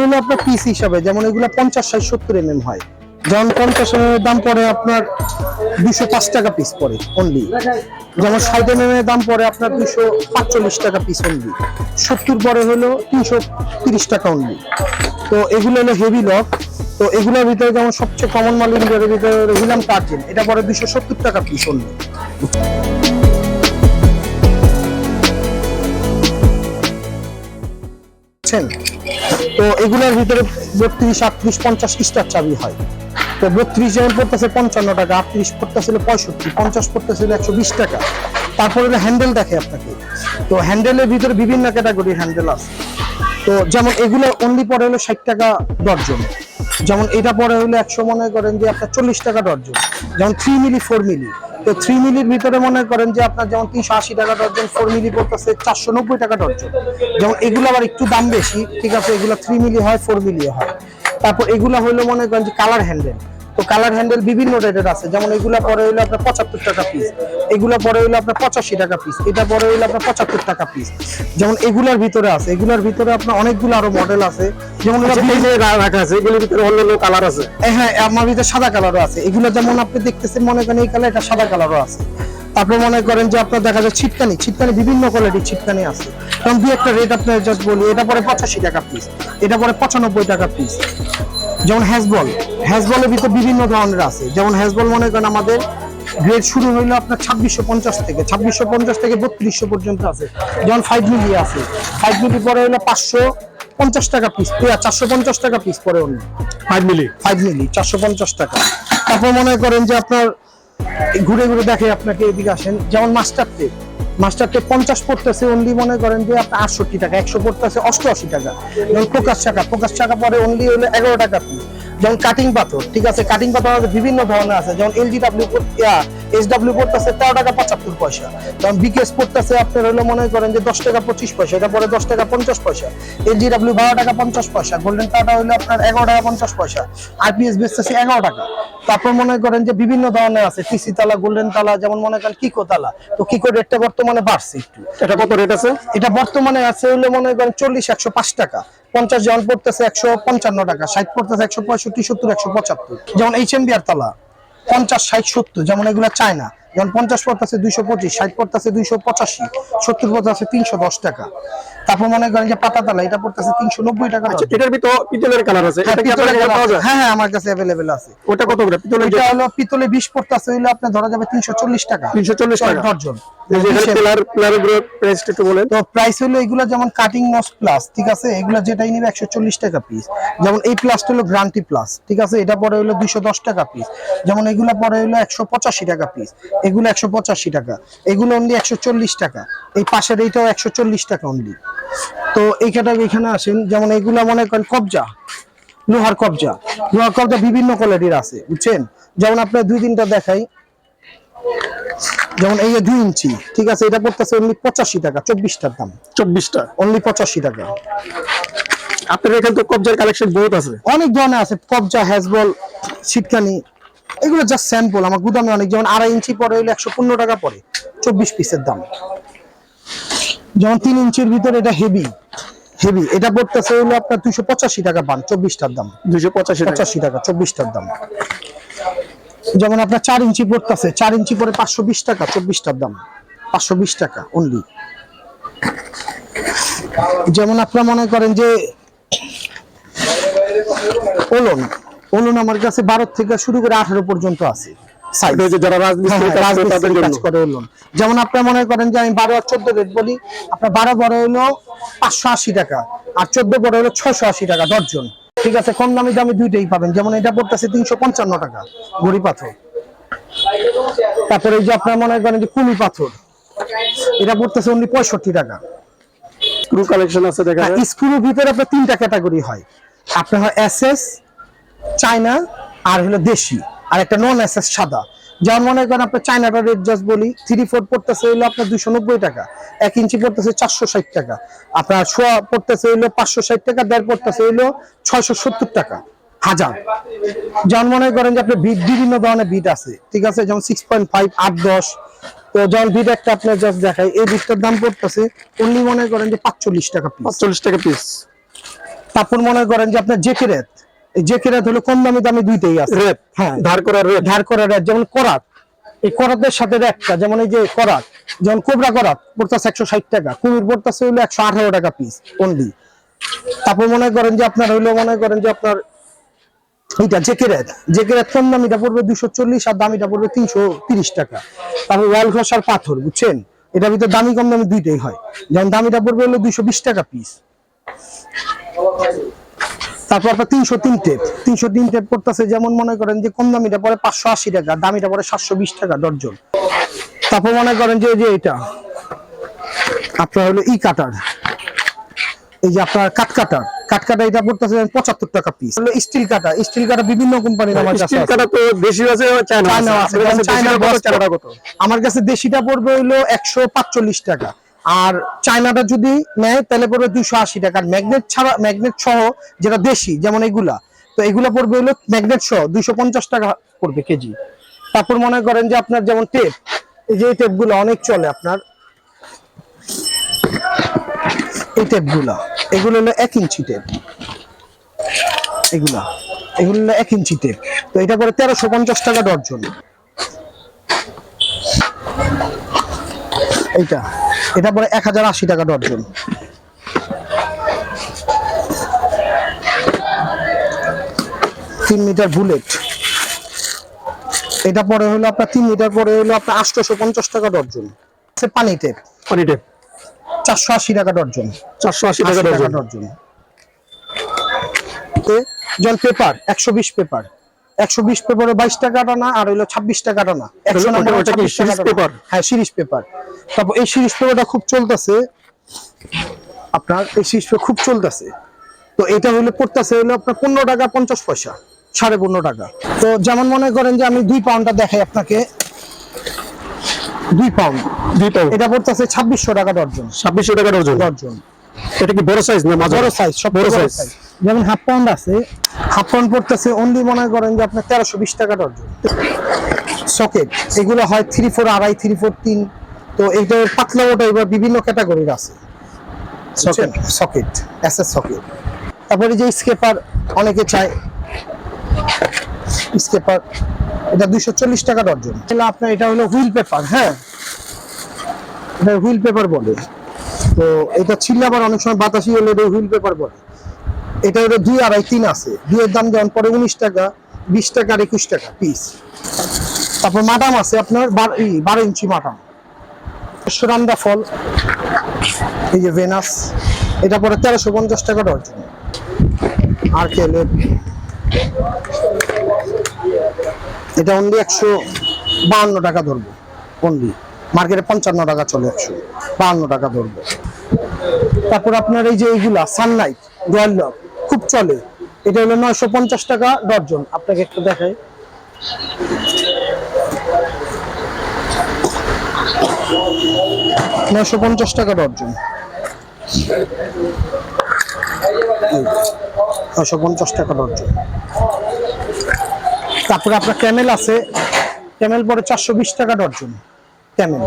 হলো আপনার পিস হিসাবে, যেমন এগুলো পঞ্চাশ ষাট সত্তর এম হয়। যেমন পঞ্চাশ এম এর দাম পড়ে আপনার দুশো পাঁচ টাকা পিস পড়ে অনলি যেমন ষাট এম এর দাম পড়ে আপনার দুশো পাঁচচল্লিশ টাকা পিস অনলি সত্তর পরে হলো তিনশো তিরিশ টাকা অনলি তো এগুলো হলো হেভি লক তো এগুলোর ভিতরে যেমন সবচেয়ে কমন মাল ইন্ডিয়ার ভিতরে হিলাম টার্জেন এটা পরে দুশো সত্তর টাকা পিস অনলি বুঝছেন তো এগুলোর ভিতরে বত্রিশ, আটত্রিশ, পঞ্চাশ স্টার চাবি হয়। তো বত্রিশ যেমন পড়তেছে পঞ্চান্ন টাকা, আটত্রিশ পড়তেছিল পঁয়ষট্টি, পঞ্চাশ পড়তেছিল একশো বিশ টাকা। তারপরে হ্যান্ডেল দেখে আপনাকে। তো হ্যান্ডেলের ভিতরে বিভিন্ন ক্যাটাগরির হ্যান্ডেল আছে। তো যেমন এগুলো অনলি পরে হলো ষাট টাকা দর্জন যেমন এটা পরে হলো একশো মনে করেন যে আপনার চল্লিশ টাকা দর্জন যেমন থ্রি মিলি ফোর মিলি তো থ্রি মিলির ভিতরে মনে করেন যে আপনার যেমন তিনশো আশি টাকা ডর্জন ফোর মিলি পড়তেছে চারশো নব্বই টাকা ডর্জন যেমন এগুলো আবার একটু দাম বেশি, ঠিক আছে? এগুলো থ্রি মিলি হয় ফোর মিলি হয়। তারপর এগুলো হলো মনে করেন যে কালার হ্যান্ডেল কালার হ্যান্ডেল বিভিন্ন রেটের আছে। যেমন এগুলা পরে হইল আপনার পঁচাত্তর টাকা পিস এগুলা পরে হইল আপনার পঁচাশি টাকা পিস এটা পরে হইল আপনার পঁচাত্তর টাকা পিস যেমন এগুলার ভিতরে আছে। এগুলার ভিতরে আপনার অনেকগুলো আরও মডেল আছে। যেমন রাখা আছে এগুলোর ভিতরে অন্য অন্য কালার আছে। হ্যাঁ আমার ভিতরে সাদা কালারও আছে। এগুলো যেমন আপনি দেখতেছেন মনে করেন এই কালার এটা সাদা কালারও আছে। তারপর মনে করেন যে আপনার দেখা যায় ছিটকানি। ছিটকানি বিভিন্ন কোয়ালিটির ছিটকানি আছে। কারণ দুই একটা রেট আপনার জাস্ট বলি এটা পরে পঁচাশি টাকা পিস এটা পরে পঁচানব্বই টাকা পিস যেমন হ্যাজবল হ্যাজবলের ভিতরে বিভিন্ন ধরনের আছে। যেমন হ্যাজবল মনে করেন আমাদের গ্রেড শুরু হইল আপনার ছাব্বিশশো পঞ্চাশ থেকে ছাব্বিশশো পঞ্চাশ থেকে বত্রিশশো পর্যন্ত আছে। যেমন ফাইভ মিলি আছে। ফাইভ মিলি পরে হইল পাঁচশো পঞ্চাশ টাকা পিস চারশো পঞ্চাশ টাকা পিস পরে অন্য। ফাইভ মিলি ফাইভ মিলি চারশো পঞ্চাশ টাকা। তারপর মনে করেন যে আপনার ঘুরে ঘুরে দেখে আপনাকে এদিকে আসেন। যেমন মাস্টার টেপ মাস্টার টেপ পঞ্চাশ পড়তেছে অনলি মনে করেন যে আপনার আটষট্টি টাকা, একশো পড়তেছে, অষ্টআশি টাকা। যেমন প্রকাশ টাকা প্রকাশ টাকা পরে অনলি হলো এগারো টাকা যেমন কাটিং পাথর, ঠিক আছে? কাটিং পাথর বিভিন্ন ধরনের আছে। যেমন এলজি ডাব্লিউ এস ডাব্লিউ পড়তেছে তেরো টাকা পঁচাত্তর পয়সা। যেমন বিকেএস পড়তেছে আপনার হলো মনে করেন যে দশ টাকা পঁচিশ পয়সা এটা পরে দশ টাকা পঞ্চাশ পয়সা। এলজি ডাব্লিউ বারো টাকা পঞ্চাশ পয়সা গোল্ডেন টাটা হলো আপনার এগারো টাকা পঞ্চাশ পয়সা আরপিএস বেচতেছে এগারো টাকা। তারপর মনে করেন যে বিভিন্ন ধরনের আছে টিসি তালা গোল্ডেন তালা যেমন মনে করেন কিকো তালা। তো কিকো রেটটা বর্তমানে বাড়ছে একটু। এটা কত রেট আছে? এটা বর্তমানে আছে হলো মনে করেন চল্লিশ একশো পাঁচ টাকা। পঞ্চাশ জন পড়তেছে একশো পঞ্চান্ন টাকা ষাট পড়তেছে একশো পঁয়ষট্টি সত্তর একশো পঁচাত্তর। যেমন এইচ এম বিআর তালা। পঞ্চাশ ষাট সত্তর যেমন এগুলো চায় না। যেমন পঞ্চাশ পড়তেছে দুইশো পঁচিশ ষাট পড়তেছে দুইশো পঁচাশি সত্তর পড়তেছে তিনশো দশ টাকা। তারপর মনে করেন যে পাতা তালা এটা পড়তেছে তিনশো নব্বই টাকা। আচ্ছা, এটার ভিতর পিতলের কালার আছে? হ্যাঁ, হ্যাঁ হ্যাঁ আমার কাছে অ্যাভেলেবেল আছে। ওটা কত করে? পিতলের এটা হলো পিতলে বিশ পড়তেছে হইলে আপনার ধরা যাবে তিনশো চল্লিশ টাকা। 340 টাকা। দর্জন পিলার পিলারগুলো প্রাইসটা একটু বলেন। তো প্রাইস হলো এগুলো যেমন কাটিং নস প্লাস ঠিক আছে? এগুলো যেটাই নিবে একশো চল্লিশ টাকা পিস যেমন এই প্লাসটা হলো গ্রান্টি প্লাস ঠিক আছে? এটা পরে হলো দুইশো দশ টাকা পিস যেমন এগুলো পরে হলো একশো পঁচাশি টাকা পিস এগুলো একশো পঁচাশি টাকা এগুলো অনলি একশো চল্লিশ টাকা এই পাশের এইটাও একশো চল্লিশ টাকা অনলি তো এই ক্যাটাগরি এখানে আসেন যেমন এগুলো মনে করেন কবজা লোহার কবজা। লোহার কবজা বিভিন্ন কোয়ালিটির আছে বুঝছেন? যেমন আপনার দুই তিনটা দেখাই। যেমন এই যে দুই ইঞ্চি ঠিক আছে এটা পড়তেছে অনলি পঁচাশি টাকা চব্বিশটার দাম। চব্বিশটা? অনলি পঁচাশি টাকা। আপনার এখানে তো কবজার কালেকশন বহুত আছে। অনেক ধরনের আছে কবজা হ্যাজবল শীতকানি এগুলো জাস্ট স্যাম্পল আমার গুদামে অনেক যেমন আড়াই ইঞ্চি পরে হইলে একশো পনেরো টাকা পড়ে চব্বিশ পিসের দাম। যেমন তিন ইঞ্চির ভিতরে এটা হেভি হেভি এটা পড়তেছে হইল আপনার দুইশো পঁচাশি টাকা পান চব্বিশটার দাম। দুইশো পঁচাশি পঁচাশি টাকা চব্বিশটার দাম। যেমন আপনার চার ইঞ্চি পড়তেছে চার ইঞ্চি পরে পাঁচশো বিশ টাকা চব্বিশটার দাম। পাঁচশো বিশ টাকা অনলি যেমন আপনারা মনে করেন যে ওলন ওলন আমার কাছে বারো থেকে শুরু করে আঠারো পর্যন্ত আছে। হ্যাঁ, ওলন যেমন আপনার মনে করেন যে আমি বারো আর চোদ্দ রেট বলি আপনার বারো বড় হলো পাঁচশো আশি টাকা আর চোদ্দ বড় হলো ছয়শো আশি টাকা দশজন। ঠিক আছে কম দামি দামি দুইটাই পাবেন। যেমন এটা পড়তেছে তিনশো পঞ্চান্ন টাকা গড়ি পাথর। তারপরে এই যে আপনার মনে করেন যে কুমি পাথর এটা পড়তেছে অনলি পঁয়ষট্টি টাকা। স্ক্রু কালেকশন আছে দেখা যায়। স্ক্রুর ভিতরে আপনার তিনটা ক্যাটাগরি হয়। আপনার হয় এসএস চায়না আর হলো দেশি আর একটা নন এসএস সাদা। যেমন মনে করেন আপনার চায়নাটা রেট জাস্ট বলি থ্রি ফোর পড়তেছে হইল আপনার দুশো নব্বই টাকা এক ইঞ্চি পড়তেছে চারশো ষাট টাকা। আপনার সোয়া পড়তেছে হইল পাঁচশো ষাট টাকা দেড় পড়তেছে হইল ছয়শো সত্তর টাকা হাজার। যেমন মনে করেন যে আপনার বিট বিভিন্ন ধরনের বিট আছে ঠিক আছে? যেমন সিক্স পয়েন্ট ফাইভ আট দশ। তো যেমন বিট একটা আপনার জাস্ট দেখাই এই বিটটার দাম পড়তেছে অনলি মনে করেন যে পাঁচচল্লিশ টাকা পিস পাঁচচল্লিশ টাকা পিস তারপর মনে করেন যে আপনার জেকেরেত এই জেকেরেত হলো কম দামি দামি দুইটাই আছে। হ্যাঁ। ধার করার ধার করা রেট যেমন করাত। এই করাতের সাথে একটা যেমন এই যে করাত যেমন কোবরা করাত পড়তেছে একশো ষাট টাকা কুমির পড়তেছে হইল একশো আঠারো টাকা পিস অনলি তারপর মনে করেন যে আপনার হইল মনে করেন যে আপনার কম দামিটা পড়বে দুশো চল্লিশ আর দামিটা পড়বে তিনশো তিরিশ টাকা। তারপর ওয়াল ঘষার পাথর বুঝছেন? এটার ভিতরে দামি কম দামি দুইটাই হয়। যেমন দামিটা পড়বে হলো দুইশো বিশ টাকা পিস তারপর আপনার তিনশো তিন টেপ। তিনশো তিন টেপ পড়তেছে যেমন মনে করেন যে কম দামিটা পরে পাঁচশো আশি টাকা দামিটা পরে সাতশো বিশ টাকা ডর্জন তারপর মনে করেন যে এই যে এটা আপনার হলো ই কাটার। এই যে আপনার কাট কাটার। কাট কাটা এটা পড়তেছে পঁচাত্তর টাকা পিস হলো স্টিল কাটা স্টিল কাটা বিভিন্ন কোম্পানির আমার কাছে স্টিল কাটা তো বেশি আছে। চায়না আছে আমার কাছে দেশিটা পড়বে হইল একশো পাঁচচল্লিশ টাকা। আর চায়নাটা যদি নেয়, তাহলে পড়বে দুইশো আশি টাকা ম্যাগনেট ছাড়া, ম্যাগনেট সহ যেটা দেশি, যেমন এগুলা, তো এগুলো পড়বে হলো ম্যাগনেট সহ দুইশো পঞ্চাশ টাকা পড়বে কেজি। তারপর মনে করেন যে আপনার যেমন টেপ এই যে টেপগুলো অনেক চলে আপনার। এই টেপগুলা, এগুলো হলো এক ইঞ্চি টেপ এগুলা, এগুলো হলো এক ইঞ্চি টেপ তো এটা পরে তেরোশো পঞ্চাশ টাকা ডর্জন এইটা। এটা পরে এক হাজার আশি টাকা ডর্জন তিন মিটার বুলেট। এটা পরে হলো আপনার তিন মিটার পরে হলো আপনার আটশোশো পঞ্চাশ টাকা ডর্জন পানি টেপ পানি টেপ চারশো আশি টাকা ডর্জন চারশো আশি টাকা আশি টাকা ডর্জন জল পেপার একশো বিশ পেপার। একশো বিশ পেপারে বাইশ টাকা টানা আর হইল ছাব্বিশ টাকা টানা একশো নম্বর? হ্যাঁ সিরিজ পেপার তারপর এই সিরিজ পেপারটা খুব চলতেছে। আপনার এই সিরিজ পেপার খুব চলতেছে। তো এটা হইলে পড়তেছে হইল আপনার পনেরো টাকা পঞ্চাশ পয়সা সাড়ে পনেরো টাকা। তো যেমন মনে করেন যে আমি দুই পাউন্ডটা দেখাই আপনাকে। দুই পাউন্ড দুই পাউন্ড এটা পড়তেছে ছাব্বিশশো টাকা ডর্জন ছাব্বিশশো টাকা ডজন ডর্জন এটা কি বড় সাইজ না বড় সাইজ সব বড় সাইজ যেমন হাফ পাউন্ড আছে হাফ পাউন্ড পড়তেছে অনলি মনে করেন যে আপনার তেরোশো বিশ টাকা ডর্জন সকেট এগুলো হয় থ্রি ফোর আড়াই থ্রি ফোর তিন। তো এইটা পাতলা ওটা এবার বিভিন্ন ক্যাটাগরির আছে। Socket socket S S socket তারপরে যে স্কেপার অনেকে চায় স্কেপার এটা দুইশো চল্লিশ টাকা ডর্জন তাহলে আপনার এটা হলো হুইল পেপার হ্যাঁ? এটা হুইল পেপার বলে। তো এটা ছিললে আবার অনেক সময় বাতাসি হলে হুইল পেপার বলে। এটা হলো দুই আড়াই তিন আছে। দুইয়ের দাম যেমন পরে উনিশ টাকা, বিশ টাকা আর একুশ টাকা পিস তারপর মাটাম আছে আপনার বার- ইঞ্চি মাটাম। সুরান্দা ফল, এই যে ভেনাস এটা পরে তেরোশো পঞ্চাশ টাকা ডর্জন আর কেলের এটা অনলি একশো বাহান্ন টাকা ধরবো অনলি মার্কেটে পঞ্চান্ন টাকা চলে একশো বাহান্ন টাকা ধরবো। তারপর আপনার এই যে এইগুলা সানলাইট রয়্যাল লক খুব চলে। এটা হলো নয়শো পঞ্চাশ টাকা ডর্জন আপনাকে একটু দেখাই। নয়শো পঞ্চাশ টাকা ডর্জন নয়শো পঞ্চাশ টাকা ডর্জন তারপরে আপনার ক্যামেল আছে। ক্যামেল পরে চারশো বিশ টাকা ডর্জন ক্যামেল।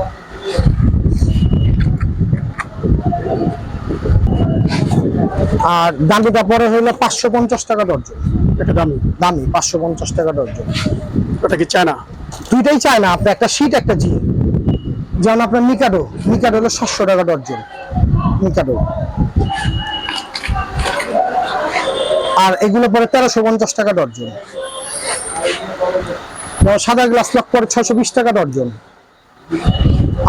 আর দামিটা পরে হলো পাঁচশো পঞ্চাশ টাকা ডর্জন এটা দামি? দামি পাঁচশো পঞ্চাশ টাকা ডর্জন ওটা কি চায়না? দুইটাই চায় না আপনার একটা শীট একটা জি যেমন আপনার মিকাডো মিকাডো হলো সাতশো টাকা ডর্জন মিকাডো। আর এগুলো পরে তেরোশো পঞ্চাশ টাকা ডর্জন সাদা গ্লাস লক পরে ছশো বিশ টাকা ডর্জন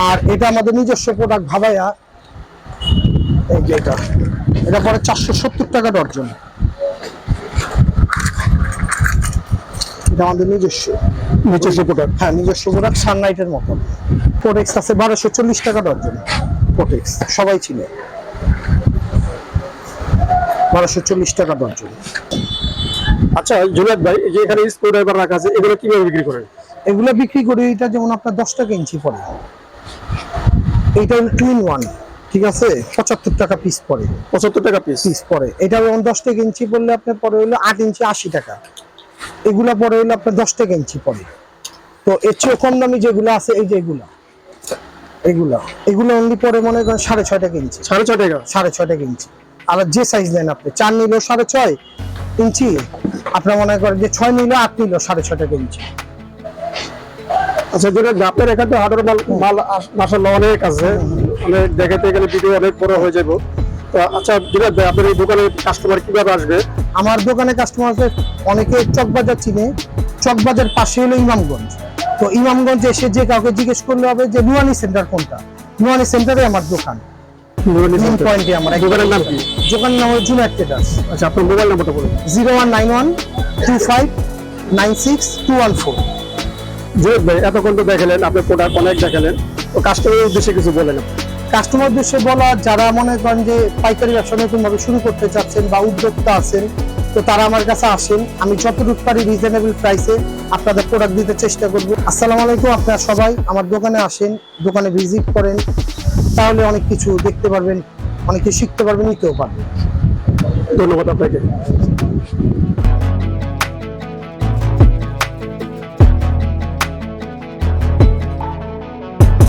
আর এটা আমাদের নিজস্ব প্রোডাক্ট ভাবাইয়া এই যে এটা। এটা পরে চারশো সত্তর টাকা ডর্জন এটা আমাদের নিজস্ব। নিজস্ব প্রোডাক্ট হ্যাঁ নিজস্ব প্রোডাক্ট সানলাইটের মতন। প্রোটেক্স আছে বারোশো চল্লিশ টাকা ডর্জন প্রোটেক্স সবাই ছিল বারোশো চল্লিশ টাকা ডর্জন আচ্ছা জুনাদ ভাই যে এখানে স্ক্রু ড্রাইভার রাখা আছে এগুলো কীভাবে বিক্রি করেন? এগুলো বিক্রি করি এটা যেমন আপনার দশ টাকা ইঞ্চি পড়ে। এইটা হলো টুইন ওয়ান ঠিক আছে? পঁচাত্তর টাকা পিস পড়ে। পঁচাত্তর টাকা পিস পিস পড়ে। এটা যেমন দশ টাকা ইঞ্চি পড়লে আপনার পরে হলো আট ইঞ্চি আশি টাকা। এগুলা পরে হলো আপনার দশ টাকা ইঞ্চি পড়ে। তো এর চেয়ে কম দামি যেগুলো আছে এই যে এগুলা। এগুলা। এগুলো অনলি পরে মনে করেন সাড়ে ছয় টাকা ইঞ্চি সাড়ে ছয় টাকা? সাড়ে ছয় টাকা ইঞ্চি আর যে সাইজ নেন আপনি চার নিল সাড়ে ছয় ইঞ্চি আপনার মনে করেন যে ছয় নিল আট নিল সাড়ে ছয় টাকা ইঞ্চি আচ্ছা যেটা আপনার এখানে হাটের মাল মাল মাসাল্লাহ অনেক আছে। অনেক দেখাতে গেলে ভিডিও অনেক বড় হয়ে যাব তো আচ্ছা ভাই আপনার এই দোকানে কাস্টমার কীভাবে আসবে? আমার দোকানে অনেকে চকবাজার চিনে। চকবাজার পাশে হলো ইমামগঞ্জ। তো ইমামগঞ্জ এসে যে কাউকে জিজ্ঞেস করলে হবে যে নুয়ানি সেন্টার কোনটা? নুয়ানি সেন্টারে আমার দোকান। পয়েন্টে আমার দোকানের নাম কি? দোকানের নাম হলো জুনাইট ট্রেডার্স আচ্ছা আপনার মোবাইল নাম্বারটা বলুন। Zero one nine one two five nine six two one four. ভাই এতক্ষণ তো দেখালেন আপনার প্রোডাক্ট অনেক দেখালেন। তো কাস্টমারের উদ্দেশ্যে কিছু বলেন কাস্টমার উদ্দেশ্যে বলা, যারা মনে করেন যে পাইকারি ব্যবসা নতুনভাবে শুরু করতে চাচ্ছেন বা উদ্যোক্তা আছেন, তো তারা আমার কাছে আসেন। আমি যতটুকু পারি রিজনেবল প্রাইসে আপনাদের প্রোডাক্ট দিতে চেষ্টা করব। আসসালামু আলাইকুম আপনারা সবাই, আমার দোকানে আসেন, দোকানে ভিজিট করেন, তাহলে অনেক কিছু দেখতে পারবেন, অনেক কিছু শিখতে পারবেন, নিতেও পারবেন। ধন্যবাদ আপনাকে।